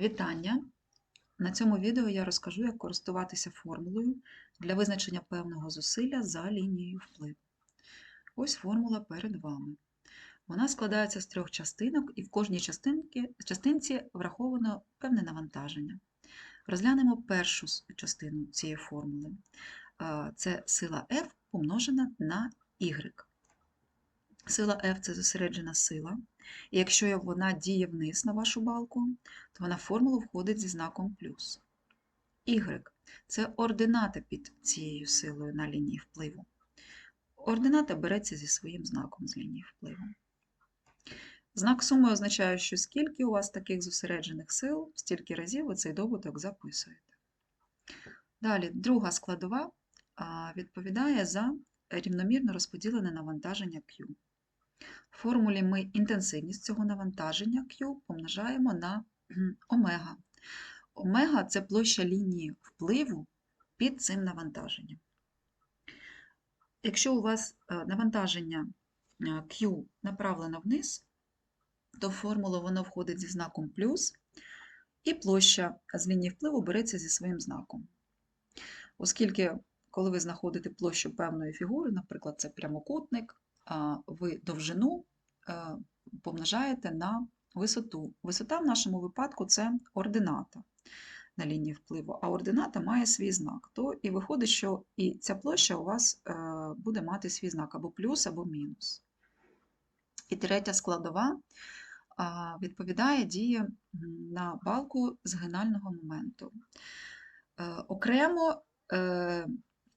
Вітання! На цьому відео я розкажу, як користуватися формулою для визначення певного зусилля за лінією впливу. Ось формула перед вами. Вона складається з трьох частинок, і в кожній частинці, частинці враховано певне навантаження. Розглянемо першу частину цієї формули. Це сила F помножена на y. Сила F це зосереджена сила. І якщо вона діє вниз на вашу балку, то вона в формулу входить зі знаком плюс. Y це ордината під цією силою на лінії впливу. Ордината береться зі своїм знаком з лінії впливу. Знак суми означає, що скільки у вас таких зосереджених сил, стільки разів ви цей добуток записуєте. Далі, друга складова відповідає за рівномірно розподілене навантаження Q. В формулі ми інтенсивність цього навантаження Q помножаємо на омега. Омега це площа лінії впливу під цим навантаженням. Якщо у вас е, навантаження е, Q направлено вниз, то в формулу воно входить зі знаком плюс, і площа з лінії впливу береться зі своїм знаком. Оскільки, коли ви знаходите площу певної фігури, наприклад, це прямокутник, ви довжину е, помножаєте на висоту. Висота в нашому випадку це ордината на лінії впливу, а ордината має свій знак. То і виходить, що і ця площа у вас е, буде мати свій знак або плюс, або мінус. І третя складова відповідає дії на балку згинального моменту. Е, Окремо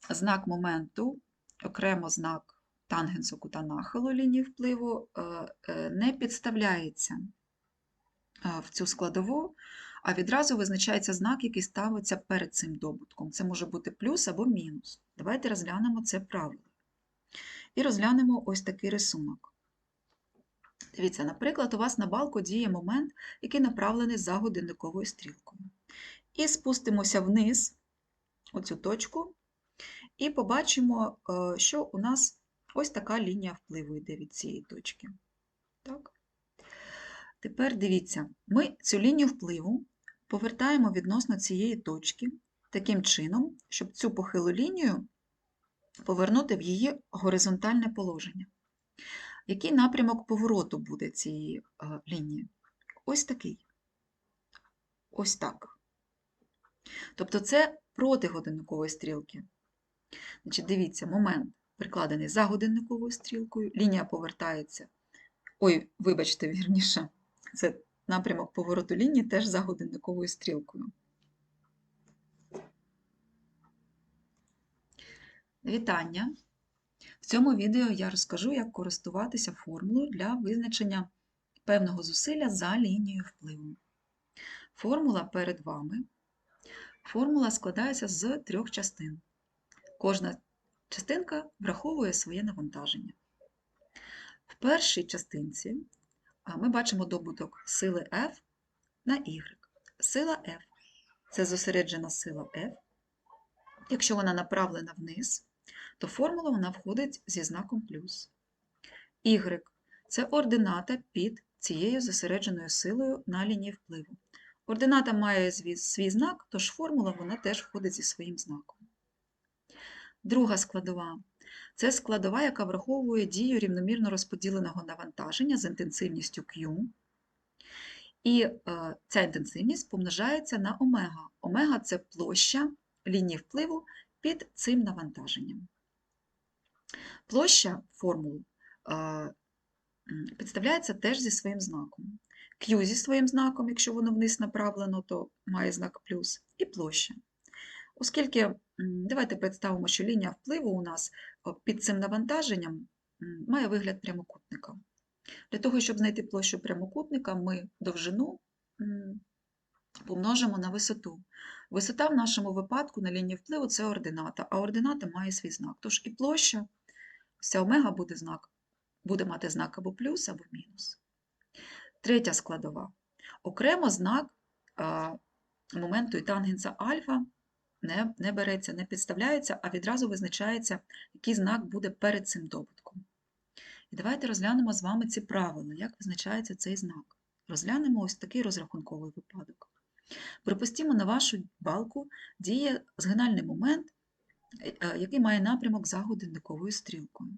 знак моменту, окремо знак тангенсу кута нахилу лінії впливу е, е, не підставляється е, в цю складову, а відразу визначається знак, який ставиться перед цим добутком. Це може бути плюс або мінус. Давайте розглянемо це правило. І розглянемо ось такий рисунок. Дивіться, наприклад, у вас на балку діє момент, який направлений за годинниковою стрілкою. І спустимося вниз, оцю точку, і побачимо, що у нас ось така лінія впливу йде від цієї точки. Так? Тепер дивіться, ми цю лінію впливу повертаємо відносно цієї точки таким чином, щоб цю похилу лінію повернути в її горизонтальне положення. Який напрямок повороту буде цієї е, лінії? Ось такий. Ось так. Тобто це проти годинникової стрілки. Значить, дивіться, момент прикладений за годинниковою стрілкою, лінія повертається. Ой, вибачте, вірніше, це напрямок повороту лінії теж за годинниковою стрілкою. Вітання! В цьому відео я розкажу, як користуватися формулою для визначення певного зусилля за лінією впливу. Формула перед вами. Формула складається з трьох частин. Кожна частинка враховує своє навантаження. В першій частинці ми бачимо добуток сили F на Y. Сила F це зосереджена сила F. Якщо вона направлена вниз, то формула вона входить зі знаком плюс. Y це ордината під цією зосередженою силою на лінії впливу. Ордината має свій знак, тож формула вона теж входить зі своїм знаком. Друга складова це складова, яка враховує дію рівномірно розподіленого навантаження з інтенсивністю Q. І е, ця інтенсивність помножається на омега. Омега це площа лінії впливу під цим навантаженням. Площа формул е, підставляється теж зі своїм знаком. Q зі своїм знаком, якщо воно вниз направлено, то має знак плюс, і площа. Оскільки, давайте представимо, що лінія впливу у нас під цим навантаженням має вигляд прямокутника. Для того, щоб знайти площу прямокутника, ми довжину помножимо на висоту. Висота в нашому випадку на лінії впливу це ордината, а ордината має свій знак. Тож і площа, вся омега буде, знак, буде мати знак або плюс, або мінус. Третя складова. Окремо знак моменту і тангенса альфа не, не береться, не підставляється, а відразу визначається, який знак буде перед цим добутком. І давайте розглянемо з вами ці правила, як визначається цей знак. Розглянемо ось такий розрахунковий випадок. Припустімо, на вашу балку діє згинальний момент, е, е, який має напрямок за годинниковою стрілкою.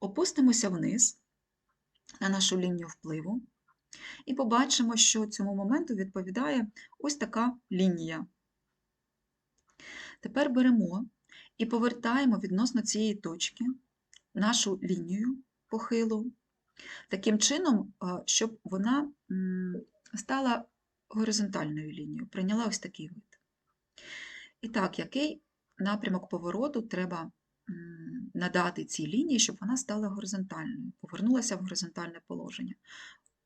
Опустимося вниз на нашу лінію впливу і побачимо, що цьому моменту відповідає ось така лінія. Тепер беремо і повертаємо відносно цієї точки нашу лінію похилу, таким чином, е, щоб вона стала горизонтальною лінією, прийняла ось такий вид. І так, який напрямок повороту треба надати цій лінії, щоб вона стала горизонтальною, повернулася в горизонтальне положення.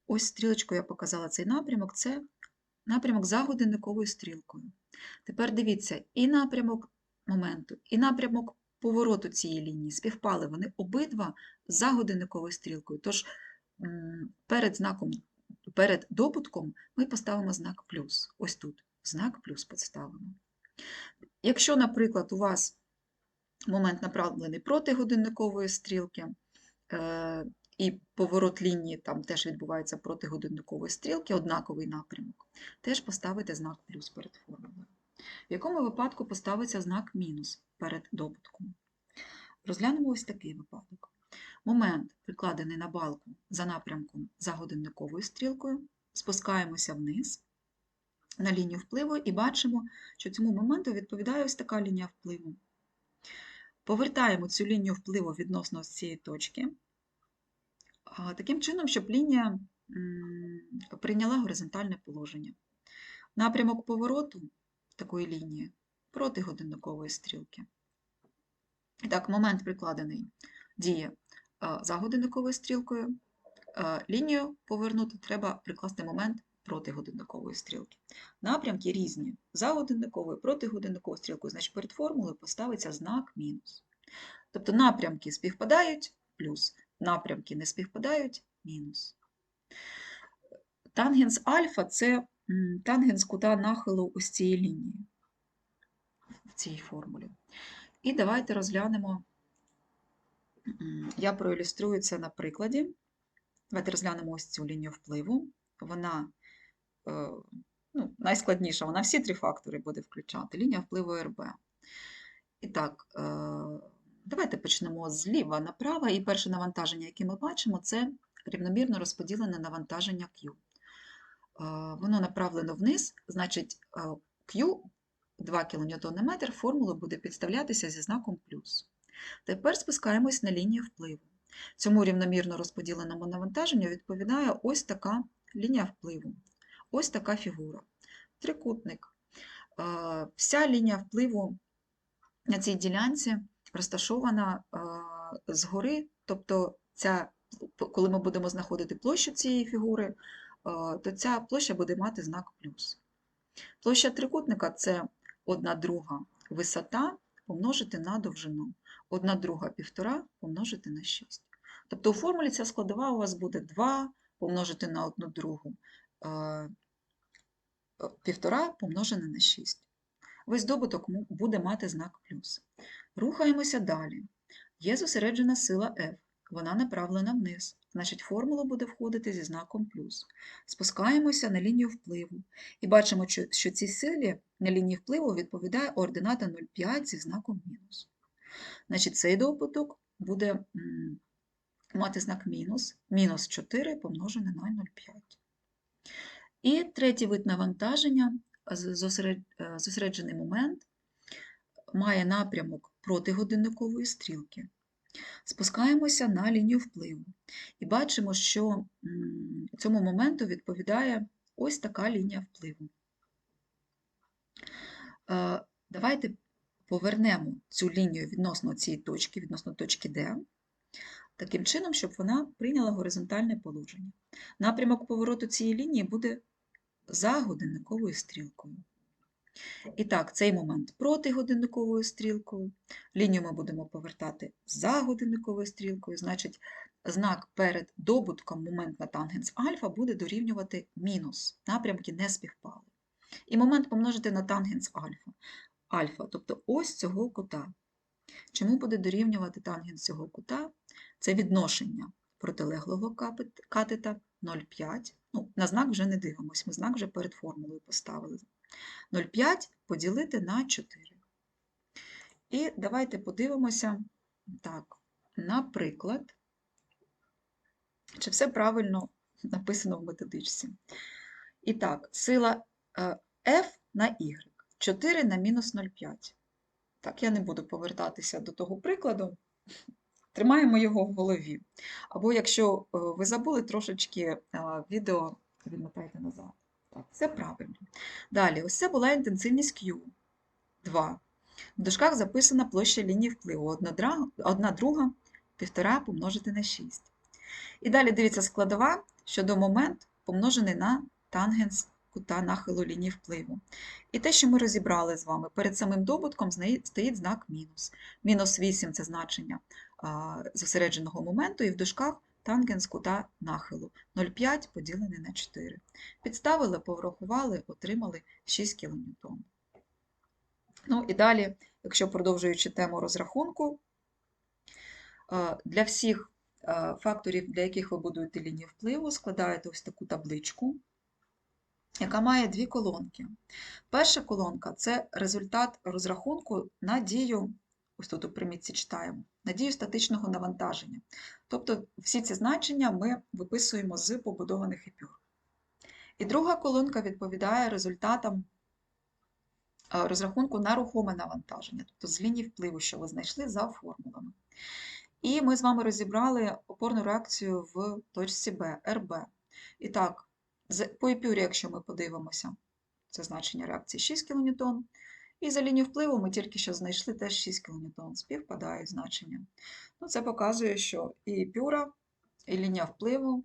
Ось стрілочкою я показала цей напрямок, це напрямок за годинниковою стрілкою. Тепер дивіться, і напрямок моменту, і напрямок повороту цієї лінії співпали вони обидва за годинниковою стрілкою. Тож перед знаком, перед добутком ми поставимо знак плюс. Ось тут знак плюс поставимо. Якщо, наприклад, у вас момент направлений проти годинникової стрілки, е, і поворот лінії там теж відбувається проти годинникової стрілки, однаковий напрямок, теж поставите знак плюс перед формулою. В якому випадку поставиться знак мінус перед добутком? Розглянемо ось такий випадок. Момент, прикладений на балку за напрямком за годинниковою стрілкою, спускаємося вниз на лінію впливу і бачимо, що цьому моменту відповідає ось така лінія впливу. Повертаємо цю лінію впливу відносно ось цієї точки, таким чином, щоб лінія прийняла горизонтальне положення. Напрямок повороту такої лінії проти годинникової стрілки. І так, момент прикладений діє а, за годинниковою стрілкою. Лінію повернути треба прикласти момент проти годинникової стрілки. Напрямки різні. За годинниковою, проти годинниковою стрілкою, значить перед формулою поставиться знак мінус. Тобто напрямки співпадають плюс, напрямки не співпадають мінус. Тангенс альфа це тангенс кута нахилу ось цієї лінії в цій формулі. І давайте розглянемо, я проілюструю це на прикладі. Давайте розглянемо ось цю лінію впливу. Вона е, ну, найскладніша, вона всі три фактори буде включати. Лінія впливу РБ. І так, е, давайте почнемо зліва направо. І перше навантаження, яке ми бачимо, це рівномірно розподілене навантаження Q. Е, Воно направлено вниз, значить е, Q 2 кНм метр, формула буде підставлятися зі знаком плюс. Тепер спускаємось на лінію впливу. Цьому рівномірно розподіленому навантаженню відповідає ось така лінія впливу, ось така фігура. Трикутник. Е, Вся лінія впливу на цій ділянці розташована згори, тобто ця, коли ми будемо знаходити площу цієї фігури, то ця площа буде мати знак плюс. Площа трикутника це 1 друга висота помножити на довжину, 1 друга півтора помножити на 6. Тобто у формулі ця складова у вас буде 2 помножити на 1 другу півтора помножене на 6. Весь добуток буде мати знак плюс. Рухаємося далі. Є зосереджена сила F, вона направлена вниз, значить формула буде входити зі знаком плюс. Спускаємося на лінію впливу і бачимо, що- цій силі на лінії впливу відповідає ордината 0,5 зі знаком мінус. Значить, цей добуток буде мати знак мінус, мінус 4 помножене на 0,5. І третій вид навантаження, зосереджений момент, має напрямок проти годинникової стрілки. Спускаємося на лінію впливу і бачимо, що цьому моменту відповідає ось така лінія впливу. Е, Давайте повернемо цю лінію відносно цієї точки, відносно точки D, таким чином, щоб вона прийняла горизонтальне положення. Напрямок повороту цієї лінії буде за годинниковою стрілкою. І так, цей момент проти годинниковою стрілкою. Лінію ми будемо повертати за годинниковою стрілкою, значить, знак перед добутком момент тангенс альфа буде дорівнювати мінус. Напрямки не співпали. І момент помножити на тангенс альфа. Альфа, тобто ось цього кута. Чому буде дорівнювати тангенс цього кута? Це відношення протилеглого катета 0,5 Ну, на знак вже не дивимось, ми знак вже перед формулою поставили. 0,5 поділити на 4. І давайте подивимося, так, наприклад, чи все правильно написано в методичці. І так, сила е, F на Y. 4 на мінус 0,5. Так, я не буду повертатися до того прикладу. Тримаємо його в голові. Або якщо е, ви забули трошечки е, відео, відмотайте назад. Так, все правильно. Далі, ось це була інтенсивність Q. 2. В дужках записана площа лінії впливу. Одна, одна друга, півтора помножити на 6. І далі дивіться складова щодо момент, помножений на тангенс кута нахилу лінії впливу. І те, що ми розібрали з вами, перед самим добутком стоїть знак мінус. Мінус 8 – це значення зосередженого моменту, і в дужках тангенс кута нахилу. 0,5 поділене на 4. Підставили, порахували, отримали 6 кН. Ну і далі, якщо продовжуючи тему розрахунку, для всіх факторів, для яких ви будуєте лінію впливу, складаєте ось таку табличку, яка має дві колонки. Перша колонка це результат розрахунку на дію, ось тут у примітці читаємо, на дію статичного навантаження. Тобто всі ці значення ми виписуємо з побудованих епюр. І друга колонка відповідає результатам е, розрахунку на рухоме навантаження, тобто з лінії впливу, що ви знайшли за формулами. І ми з вами розібрали опорну реакцію в точці Б, РБ. І так, по епюрі, якщо ми подивимося, це значення реакції 6 кН. І за лінію впливу ми тільки що знайшли теж 6 кН, співпадають значення. Ну, це показує, що і епюра, і лінія впливу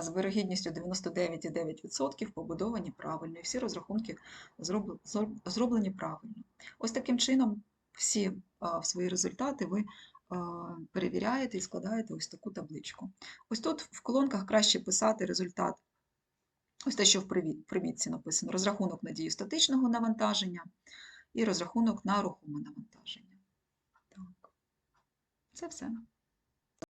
з вирогідністю 99,9% побудовані правильно, і всі розрахунки зроб- зроб- зроблені правильно. Ось таким чином всі свої результати ви перевіряєте і складаєте ось таку табличку. Ось тут в колонках краще писати результат, ось те, що в примітці написано, розрахунок на дію статичного навантаження і розрахунок на рухоме навантаження. Так. Це все.